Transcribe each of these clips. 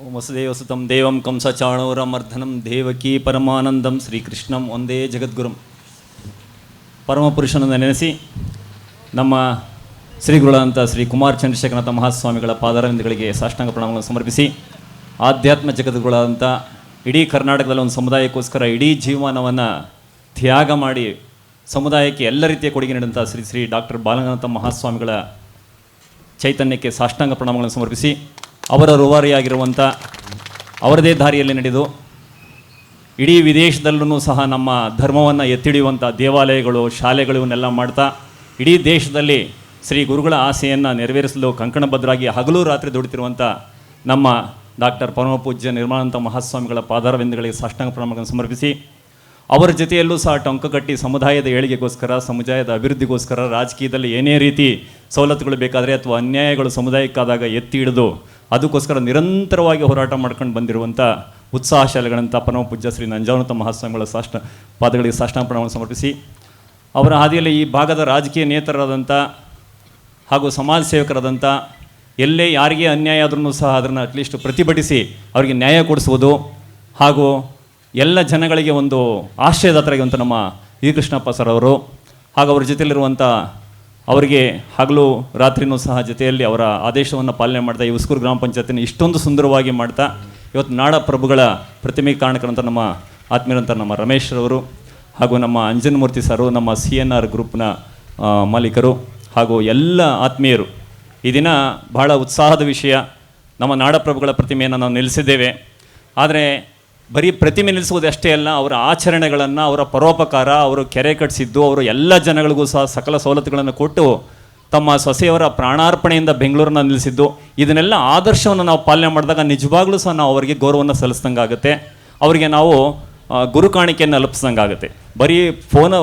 ವಸುದೇವಸುತಂ ದೇವಂ ಕಂಸ ಚಾಣೂರಮರ್ಧನಂ ದೇವಕಿ ಪರಮಾನಂದಂ ಶ್ರೀಕೃಷ್ಣಂ ಒಂದೇ ಜಗದ್ಗುರುಂ ಪರಮಪುರುಷನನ್ನು ನೆನೆಸಿ ನಮ್ಮ ಶ್ರೀಗುರುಗಳಂಥ ಶ್ರೀ ಕುಮಾರ್ ಚಂದ್ರಶೇಖರನಾಥ ಮಹಾಸ್ವಾಮಿಗಳ ಪಾದಾರವಿಂದಗಳಿಗೆ ಸಾಷ್ಟಾಂಗ ಪ್ರಣಾಮಗಳನ್ನು ಸಮರ್ಪಿಸಿ, ಆಧ್ಯಾತ್ಮ ಜಗದ್ಗುರುಗಳಂಥ ಇಡೀ ಕರ್ನಾಟಕದಲ್ಲಿ ಒಂದು ಸಮುದಾಯಕ್ಕೋಸ್ಕರ ಇಡೀ ಜೀವನವನ್ನು ತ್ಯಾಗ ಮಾಡಿ ಸಮುದಾಯಕ್ಕೆ ಎಲ್ಲ ರೀತಿಯ ಕೊಡುಗೆ ನೀಡಿದಂಥ ಶ್ರೀ ಶ್ರೀ ಡಾಕ್ಟರ್ ಬಾಲಗನಾಥ ಮಹಾಸ್ವಾಮಿಗಳ ಚೈತನ್ಯಕ್ಕೆ ಸಾಷ್ಟಾಂಗ ಪ್ರಣಾಮಗಳನ್ನು ಸಮರ್ಪಿಸಿ ಅವರ ರೂವಾರಿಯಾಗಿರುವಂಥ ಅವರದೇ ದಾರಿಯಲ್ಲಿ ನಡೆದು ಇಡೀ ವಿದೇಶದಲ್ಲೂ ಸಹ ನಮ್ಮ ಧರ್ಮವನ್ನು ಎತ್ತಿಡಿಯುವಂಥ ದೇವಾಲಯಗಳು, ಶಾಲೆಗಳು ಇವನ್ನೆಲ್ಲ ಮಾಡ್ತಾ ಇಡೀ ದೇಶದಲ್ಲಿ ಶ್ರೀ ಗುರುಗಳ ಆಸೆಯನ್ನು ನೆರವೇರಿಸಲು ಕಂಕಣಬದ್ಧರಾಗಿ ಹಗಲು ರಾತ್ರಿ ದುಡಿತಿರುವಂಥ ನಮ್ಮ ಡಾಕ್ಟರ್ ಪರಮಪೂಜ್ಯ ನಿರ್ಮಾನಂತ ಮಹಾಸ್ವಾಮಿಗಳ ಪಾದಾರವಿಂದಗಳಿಗೆ ಸಾಷ್ಟಾಂಗ ಪ್ರಣಾಮಗಳನ್ನು ಸಮರ್ಪಿಸಿ ಅವರ ಜೊತೆಯಲ್ಲೂ ಸಹ ಟೊಂಕ ಕಟ್ಟಿ ಸಮುದಾಯದ ಏಳಿಗೆಗೋಸ್ಕರ, ಸಮುದಾಯದ ಅಭಿವೃದ್ಧಿಗೋಸ್ಕರ ರಾಜಕೀಯದಲ್ಲಿ ಏನೇ ರೀತಿ ಸವಲತ್ತುಗಳು ಬೇಕಾದರೆ ಅಥವಾ ಅನ್ಯಾಯಗಳು ಸಮುದಾಯಕ್ಕಾದಾಗ ಎತ್ತಿ ಹಿಡಿದು ಅದಕ್ಕೋಸ್ಕರ ನಿರಂತರವಾಗಿ ಹೋರಾಟ ಮಾಡ್ಕೊಂಡು ಬಂದಿರುವಂಥ ಉತ್ಸಾಹಶಾಲಿಗಳಂಥ ಪರಮ ಪೂಜ್ಯ ಶ್ರೀ ನಂಜಾವನತ ಮಹಾಸ್ವಾಮಿಗಳ ಸಾಷ್ಟ ಪಾದಗಳಿಗೆ ಸಾಷ್ಟಾಪಣವನ್ನು ಸಮರ್ಪಿಸಿ. ಅವರ ಹಾದಿಯಲ್ಲಿ ಈ ಭಾಗದ ರಾಜಕೀಯ ನೇತರರಾದಂಥ ಹಾಗೂ ಸಮಾಜ ಸೇವಕರಾದಂಥ ಎಲ್ಲೇ ಯಾರಿಗೆ ಅನ್ಯಾಯ ಆದ್ರೂ ಸಹ ಅದನ್ನು ಅಟ್ಲೀಸ್ಟ್ ಪ್ರತಿಭಟಿಸಿ ಅವರಿಗೆ ನ್ಯಾಯ ಕೊಡಿಸುವುದು ಹಾಗೂ ಎಲ್ಲ ಜನಗಳಿಗೆ ಒಂದು ಆಶ್ರಯದಾತರಾಗಿರುವಂಥ ನಮ್ಮ ಈ ಕೃಷ್ಣಪ್ಪ ಸರ್ ಅವರು, ಹಾಗೂ ಅವ್ರ ಜೊತೆಯಲ್ಲಿರುವಂಥ ಅವರಿಗೆ ಹಗಲು ರಾತ್ರಿನೂ ಸಹ ಜೊತೆಯಲ್ಲಿ ಅವರ ಆದೇಶವನ್ನು ಪಾಲನೆ ಮಾಡ್ತಾ, ಈ ಉಸ್ಕೂರು ಗ್ರಾಮ ಪಂಚಾಯತಿನ ಇಷ್ಟೊಂದು ಸುಂದರವಾಗಿ ಮಾಡ್ತಾ, ಇವತ್ತು ನಾಡ ಪ್ರಭುಗಳ ಪ್ರತಿಮೆಗೆ ಕಾರಣಕ್ಕಂಥ ನಮ್ಮ ಆತ್ಮೀಯರಂಥ ನಮ್ಮ ರಮೇಶ್ ಅವರು ಹಾಗೂ ನಮ್ಮ ಅಂಜನಮೂರ್ತಿ ಸರು, ನಮ್ಮ ಸಿ ಎನ್ ಆರ್ ಗ್ರೂಪ್ನ ಮಾಲೀಕರು, ಹಾಗೂ ಎಲ್ಲ ಆತ್ಮೀಯರು. ಈ ದಿನ ಬಹಳ ಉತ್ಸಾಹದ ವಿಷಯ, ನಮ್ಮ ನಾಡಪ್ರಭುಗಳ ಪ್ರತಿಮೆಯನ್ನು ನಾವು ನಿಲ್ಲಿಸಿದ್ದೇವೆ. ಆದರೆ ಬರೀ ಪ್ರತಿಮೆ ನಿಲ್ಲಿಸುವುದಷ್ಟೇ ಅಲ್ಲ, ಅವರ ಆಚರಣೆಗಳನ್ನು, ಅವರ ಪರೋಪಕಾರ, ಅವರು ಕೆರೆ ಕಟ್ಟಿಸಿದ್ದು, ಅವರು ಎಲ್ಲ ಜನಗಳಿಗೂ ಸಹ ಸಕಲ ಸವಲತ್ತುಗಳನ್ನು ಕೊಟ್ಟು ತಮ್ಮ ಸೊಸೆಯವರ ಪ್ರಾಣಾರ್ಪಣೆಯಿಂದ ಬೆಂಗಳೂರನ್ನ ನಿಲ್ಲಿಸಿದ್ದು. ಇದನ್ನೆಲ್ಲ ಆದರ್ಶವನ್ನು ನಾವು ಪಾಲನೆ ಮಾಡಿದಾಗ ನಿಜವಾಗ್ಲೂ ಸಹ ನಾವು ಅವರಿಗೆ ಗೌರವವನ್ನು ಸಲ್ಲಿಸ್ದಂಗಾಗುತ್ತೆ. ಅವರಿಗೆ ನಾವು ಗುರು ಕಾಣಿಕೆಯನ್ನು ಅಲಪಿಸ್ದಂಗಾಗುತ್ತೆ ಬರೀ ಫೋನ್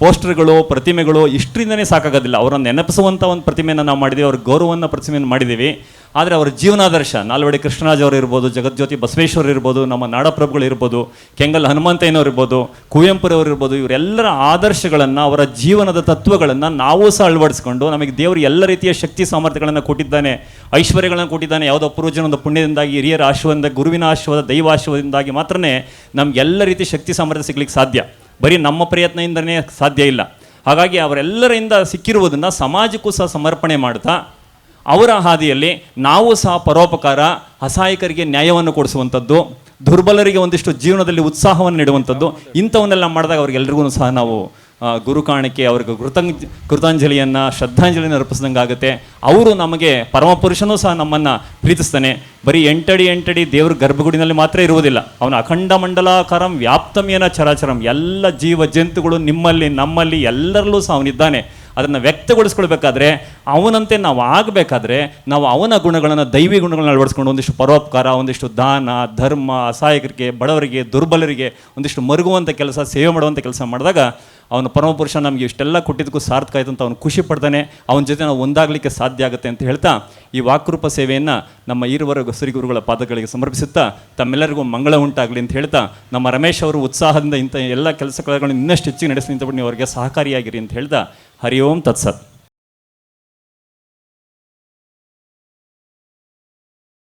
ಪೋಸ್ಟರ್ಗಳು, ಪ್ರತಿಮೆಗಳು ಇಷ್ಟರಿಂದನೇ ಸಾಕಾಗೋದಿಲ್ಲ. ಅವರನ್ನು ನೆನಪಿಸುವಂಥ ಒಂದು ಪ್ರತಿಮೆಯನ್ನು ನಾವು ಮಾಡಿದ್ದೀವಿ ಅವ್ರ ಗೌರವವನ್ನು ಪ್ರತಿಮೆಯನ್ನು ಮಾಡಿದ್ದೀವಿ. ಆದರೆ ಅವರ ಜೀವನಾದರ್ಶ, ನಾಲ್ವಡಿ ಕೃಷ್ಣರಾಜ್ ಅವರು ಇರ್ಬೋದು ಜಗಜ್ಯೋತಿ ಬಸವೇಶ್ವರ ಇರ್ಬೋದು, ನಮ್ಮ ನಾಡಪ್ರಭುಗಳು ಇರ್ಬೋದು, ಕೆಂಗಲ್ ಹನುಮಂತಯ್ಯನವ್ರು ಇರ್ಬೋದು, ಕುವೆಂಪುರವರು ಇರ್ಬೋದು, ಇವರೆಲ್ಲರ ಆದರ್ಶಗಳನ್ನು, ಅವರ ಜೀವನದ ತತ್ವಗಳನ್ನು ನಾವು ಸಹ ಅಳವಡಿಸ್ಕೊಂಡು ನಮಗೆ ದೇವರು ಎಲ್ಲ ರೀತಿಯ ಶಕ್ತಿ ಸಾಮರ್ಥ್ಯಗಳನ್ನು ಕೊಟ್ಟಿದ್ದಾನೆ, ಐಶ್ವರ್ಯಗಳನ್ನು ಕೊಟ್ಟಿದ್ದಾನೆ, ಯಾವುದೋ ಪೂರ್ವಜನದ ಪುಣ್ಯದಿಂದಾಗಿ, ಹಿರಿಯರ ಆಶೀರ್ವಾದ ಗುರುವಿನ ಆಶೀರ್ವಾದ ದೈವ ಆಶೀರ್ವಾದದಿಂದಾಗಿ ಮಾತ್ರನೇ ನಮಗೆಲ್ಲ ರೀತಿಯ ಶಕ್ತಿ ಸಾಮರ್ಥ್ಯ ಸಿಗ್ಲಿಕ್ಕೆ ಸಾಧ್ಯ. ಬರೀ ನಮ್ಮ ಪ್ರಯತ್ನದಿಂದನೇ ಸಾಧ್ಯ ಇಲ್ಲ. ಹಾಗಾಗಿ ಅವರೆಲ್ಲರಿಂದ ಸಿಕ್ಕಿರುವುದನ್ನು ಸಮಾಜಕ್ಕೂ ಸಹ ಸಮರ್ಪಣೆ ಮಾಡ್ತಾ ಅವರ ಹಾದಿಯಲ್ಲಿ ನಾವು ಸಹ ಪರೋಪಕಾರ ಅಸಹಾಯಕರಿಗೆ ನ್ಯಾಯವನ್ನು ಕೊಡಿಸುವಂಥದ್ದು, ದುರ್ಬಲರಿಗೆ ಒಂದಿಷ್ಟು ಜೀವನದಲ್ಲಿ ಉತ್ಸಾಹವನ್ನು ನೀಡುವಂಥದ್ದು, ಇಂಥವನ್ನೆಲ್ಲ ಮಾಡಿದಾಗ ಅವ್ರಿಗೆಲ್ರಿಗೂ ಸಹ ನಾವು ಗುರು ಕಾಣಿಕೆ, ಅವ್ರಿಗೆ ಕೃತಜ್ಞ ಕೃತಾಂಜಲಿಯನ್ನು, ಶ್ರದ್ಧಾಂಜಲಿಯನ್ನು ಅರ್ಪಿಸಿದಂಗೆ ಆಗುತ್ತೆ. ಅವರು ನಮಗೆ ಪರಮಪುರುಷನೂ ಸಹ ನಮ್ಮನ್ನು ಪ್ರೀತಿಸ್ತಾನೆ. ಬರೀ ಎಂಟಡಿ ಎಂಟಡಿ ದೇವ್ರ ಗರ್ಭಗುಡಿನಲ್ಲಿ ಮಾತ್ರ ಇರುವುದಿಲ್ಲ. ಅವನ ಅಖಂಡ ಮಂಡಲಾಕಾರಂ, ವ್ಯಾಪ್ತಮ್ಯನ ಚರಾಚರಂ, ಎಲ್ಲ ಜೀವ ಜಂತುಗಳು ನಿಮ್ಮಲ್ಲಿ, ನಮ್ಮಲ್ಲಿ ಎಲ್ಲರಲ್ಲೂ ಸಹ ಅವನಿದ್ದಾನೆ. ಅದನ್ನು ವ್ಯಕ್ತಗೊಳಿಸ್ಕೊಳ್ಬೇಕಾದ್ರೆ ಅವನಂತೆ ನಾವು ಆಗಬೇಕಾದ್ರೆ ನಾವು ಅವನ ಗುಣಗಳನ್ನು ದೈವಿ ಗುಣಗಳನ್ನ ಅಳವಡಿಸ್ಕೊಂಡು ಒಂದಿಷ್ಟು ಪರೋಪಕಾರ, ಒಂದಿಷ್ಟು ದಾನ, ಧರ್ಮ, ಅಸಹಾಯಕರಿಗೆ, ಬಡವರಿಗೆ, ದುರ್ಬಲರಿಗೆ, ಒಂದಿಷ್ಟು ಮರುಗುವಂಥ ಕೆಲಸ, ಸೇವೆ ಮಾಡುವಂಥ ಕೆಲಸ ಮಾಡಿದಾಗ ಅವನು ಪರಮಪುರುಷ ನಮಗೆ ಇಷ್ಟೆಲ್ಲ ಕೊಟ್ಟಿದ್ದಕ್ಕೂ ಸಾರ್ಥಕ ಆಯ್ತು ಅಂತ ಅವನು ಖುಷಿ ಪಡ್ತಾನೆ. ಅವನ ಜೊತೆ ನಾವು ಒಂದಾಗಲಿಕ್ಕೆ ಸಾಧ್ಯ ಆಗುತ್ತೆ ಅಂತ ಹೇಳ್ತಾ, ಈ ವಾಕ್ರೂಪ ಸೇವೆಯನ್ನು ನಮ್ಮ ಈರುವರ ಶ್ರೀ ಗುರುಗಳ ಪಾದಗಳಿಗೆ ಸಮರ್ಪಿಸುತ್ತಾ, ತಮ್ಮೆಲ್ಲರಿಗೂ ಮಂಗಳ ಉಂಟಾಗಲಿ ಅಂತ ಹೇಳ್ತಾ, ನಮ್ಮ ರಮೇಶ್ ಅವರು ಉತ್ಸಾಹದಿಂದ ಇಂಥ ಎಲ್ಲ ಕೆಲಸಗಳನ್ನು ಇನ್ನಷ್ಟು ಹೆಚ್ಚಿಗೆ ನಡೆಸಿ ಅಂತ ನೀವು ಅವರಿಗೆ ಸಹಕಾರಿಯಾಗಿರಿ ಅಂತ ಹೇಳ್ತಾ, ಹರಿ ಓಂ ತತ್ಸತ್.